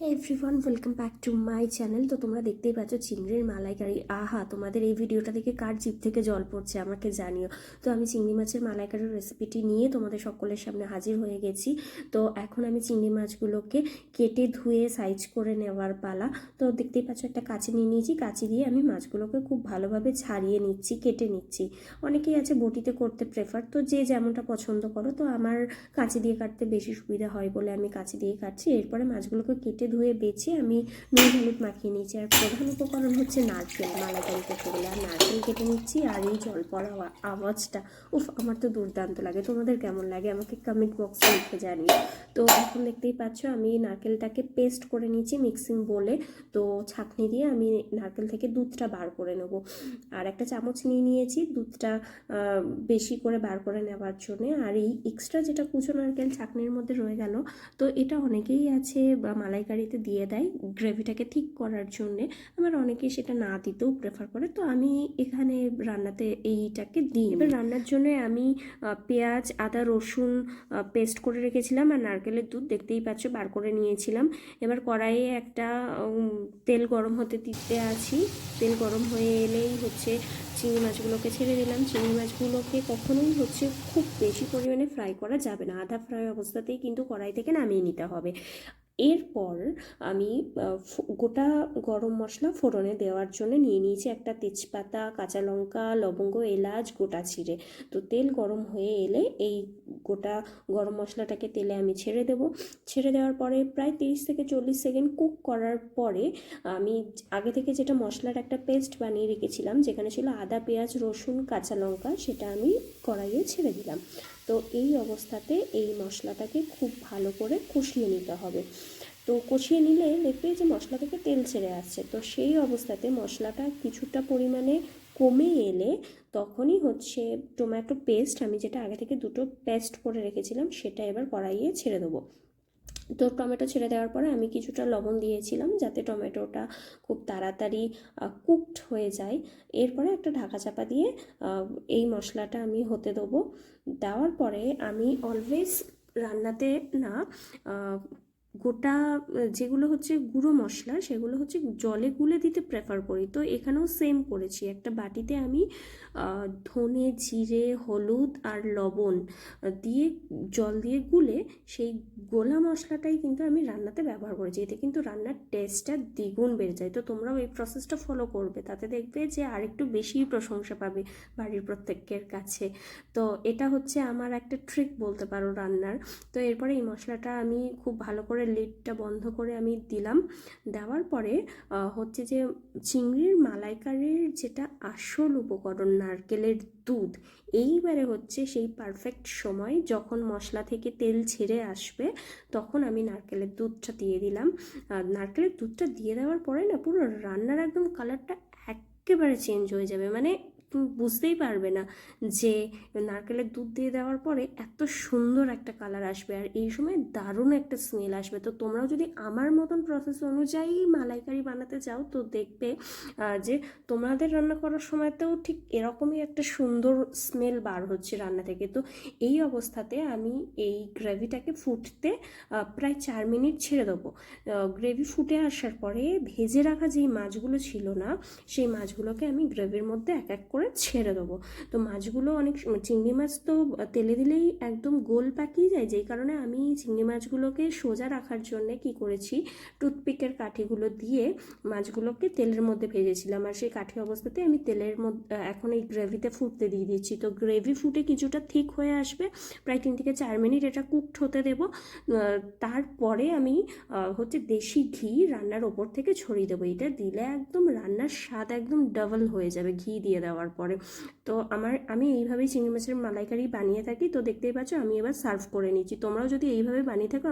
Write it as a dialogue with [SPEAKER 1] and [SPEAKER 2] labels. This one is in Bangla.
[SPEAKER 1] Everyone welcome back to my channel তো তোমরা দেখতেই পাচ্ছ চিংড়ির মালাইকারি আহা, তোমাদের এই ভিডিওটা দেখে কার জিপ থেকে জল পড়ছে আমাকে জানিও। তো আমি চিংড়ি মাছের মালাইকারির রেসিপিটি নিয়ে তোমাদের সকলের সামনে হাজির হয়ে গেছি। তো এখন আমি চিংড়ি মাছগুলোকে কেটে ধুয়ে সাইজ করে নেওয়ার পালা। তো দেখতেই পাচ্ছ একটা কাঁচি নিয়ে নিয়েছি। কাঁচি দিয়ে আমি মাছগুলোকে খুব ভালোভাবে ছাড়িয়ে নিচ্ছি, কেটে নিচ্ছি। অনেকেই আছে বটিতে করতে প্রেফার তো যে যেমনটা পছন্দ করো। তো আমার কাঁচি দিয়ে কাটতে বেশি সুবিধা হয় বলে আমি কাঁচি দিয়ে কাটছি। এরপরে মাছগুলোকে কেটে ধুয়ে বেছে আমি নুন, হলুদ মাখিয়ে নিয়েছি। আর প্রধান উপকরণ হচ্ছে নারকেল, মালাইকারি করতে গেলে আর নারকেল কেটে নিচ্ছি আর এই জল পড়া আওয়া- আওয়াজটা, উফ, আমার তো দুর্দান্ত লাগে। তোমাদের কেমন লাগে? আমাকে কমেন্ট বক্সে লিখে জানিও। তো এখন দেখতেই পাচ্ছ, আমি নারকেলটাকে পেস্ট করে নিয়েছি মিক্সিং বলে। তো ছাঁকনি দিয়ে আমি নারকেল থেকে দুধটা বার করে নেব। আর একটা চামচ নিয়ে নিয়েছি। দুধটা বেশি করে বার করে নেওয়ার জন্য। আর এই এক্সট্রা যেটা কুচো নারকেল ছাঁকনির মধ্যে রয়ে গেল, তো এটা অনেকেই আছে বা মালাইকারিতে দিয়ে দেয় গ্রেভিটাকে ঠিক করার জন্যে। আবার অনেকে সেটা না দিতেও প্রেফার করে। তো আমি এখানে রান্নাতে এইটাকে দিই। এবার রান্নার জন্য আমি পেঁয়াজ, আদা, রসুন পেস্ট করে রেখেছিলাম আর নারকেলের দুধ দেখতেই পাচ্ছ বার করে নিয়েছিলাম। এবার কড়াইয়ে একটা তেল গরম হতে দিতে আছি। তেল গরম হয়ে এলেই হচ্ছে চিংড়ি মাছগুলোকে ছেড়ে দিলাম। চিংড়ি মাছগুলোকে কখনোই হচ্ছে খুব বেশি পরিমাণে ফ্রাই করা যাবে না। আধা ফ্রাই অবস্থাতেই কিন্তু কড়াই থেকে নামিয়ে নিতে হবে। এরপর আমি গোটা গরম মশলা ফোড়নে দেওয়ার জন্য নিয়ে নিয়েছি একটা তেজপাতা, কাঁচা লঙ্কা, লবঙ্গ, এলাচ, গোটা চিড়ে তো তেল গরম হয়ে এলে এই গোটা গরম মশলাটাকে তেলে আমি ছেড়ে দেব। ছেড়ে দেওয়ার পরে প্রায় তিরিশ থেকে চল্লিশ সেকেন্ড কুক করার পরে আমি আগে থেকে যেটা মশলার একটা পেস্ট বানিয়ে রেখেছিলাম, যেখানে ছিল আদা, পেঁয়াজ, রসুন, কাঁচা লঙ্কা, সেটা আমি কড়াইয়ে ছেড়ে দিলাম। তো এই অবস্থাতে এই মশলাটাকে খুব ভালো করে কষিয়ে নিতে হবে। তো কষিয়ে নিলে দেখবে যে মশলা থেকে তেল ছেড়ে আসছে। তো সেই অবস্থাতে মশলাটা কিছুটা পরিমাণে কমে এলে তখনই হচ্ছে টমেটো পেস্ট আমি যেটা আগে থেকে দুটো পেস্ট করে রেখেছিলাম সেটা এবার কড়াইয়ে ছেড়ে দেবো। তো টমেটো ছেড়ে দেওয়ার পরে আমি কিছুটা লবণ দিয়েছিলাম যাতে টমেটোটা খুব তাড়াতাড়ি কুকড হয়ে যায়। এরপরে একটা ঢাকা চাপা দিয়ে এই মশলাটা আমি হতে দেবো। দেওয়ার পরে আমি অলওয়েজ রান্নাতে না গোটা, যেগুলো হচ্ছে গুঁড়ো মশলা, সেগুলো হচ্ছে জলে গুলে দিতে প্রেফার করি। তো এখানেও সেম করেছি। একটা বাটিতে আমি ধনে, জিরে, হলুদ আর লবণ দিয়ে জল দিয়ে গুলে সেই গোলা মশলাটাই কিন্তু আমি রান্নাতে ব্যবহার করেছি। এতে কিন্তু রান্নার টেস্টটা দ্বিগুণ বেড়ে যায়। তো তোমরাও এই প্রসেসটা ফলো করবে। তাতে দেখবে যে আরেকটু বেশি প্রশংসা পাবে বাড়ির প্রত্যেকের কাছে। তো এটা হচ্ছে আমার একটা ট্রিক বলতে পারো রান্নার। তো এরপরে এই মশলাটা আমি খুব ভালো করে লিডটা বন্ধ করে আমি দিলাম। দেওয়ার পরে হচ্ছে যে চিংড়ির মালাইকারির যেটা আসল উপকরণ, নারকেলের দুধ, এইবারে হচ্ছে সেই পারফেক্ট সময় যখন মশলা থেকে তেল ছেড়ে আসবে, তখন আমি নারকেলের দুধটা দিয়ে দিলাম। আর নারকেলের দুধটা দিয়ে দেওয়ার পরে না পুরো রান্নার একদম কালারটা একেবারে চেঞ্জ হয়ে যাবে। মানে বুঝতেই পারবে না যে নারকেলের দুধ দিয়ে দেওয়ার পরে এত সুন্দর একটা কালার আসবে আর এই সময় দারুণ একটা স্মেল আসবে। তো তোমরাও যদি আমার মতন প্রসেস অনুযায়ী মালাইকারি বানাতে চাও, তো দেখবে যে তোমাদের রান্না করার সময়তেও ঠিক এরকমই একটা সুন্দর স্মেল বার হচ্ছে রান্না থেকে। তো এই অবস্থাতে আমি এই গ্রেভিটাকে ফুটতে প্রায় চার মিনিট ছেড়ে দেবো। গ্রেভি ফুটে আসার পরে ভেজে রাখা যেই মাছগুলো ছিল না, সেই মাছগুলোকে আমি গ্রেভির মধ্যে এক এক করে ছেড়ে দেবো। তো মাছগুলো অনেক চিংড়ি মাছ তো তেলে দিলেই একদম গোল পাকিয়ে যায়। যেই কারণে আমি চিংড়ি মাছগুলোকে সোজা রাখার জন্যে কি করেছি, টুথপিকের কাঠিগুলো দিয়ে মাছগুলোকে তেলের মধ্যে ভেজেছিলাম। আর সেই কাঠি অবস্থাতে আমি তেলের মধ্যে এখন এই গ্রেভিতে ফুটতে দিয়ে দিচ্ছি। তো গ্রেভি ফুটে কিছুটা ঠিক হয়ে আসবে, প্রায় তিন থেকে চার মিনিট এটা কুকড হতে দেবো। তারপরে আমি হচ্ছে দেশি ঘি রান্নার ওপর থেকে ছড়িয়ে দেবো। এটা দিলে একদম রান্নার স্বাদ একদম ডাবল হয়ে যাবে ঘি দিয়ে দেওয়ার পরে তো আমার, আমি এইভাবেই চিংড়ি মাছের মালাইকারি বানিয়ে থাকি। তো দেখতেই পাচ্ছ, আমি এবার সার্ভ করে নিচ্ছি। তোমরাও যদি এইভাবে বানিয়ে থাকো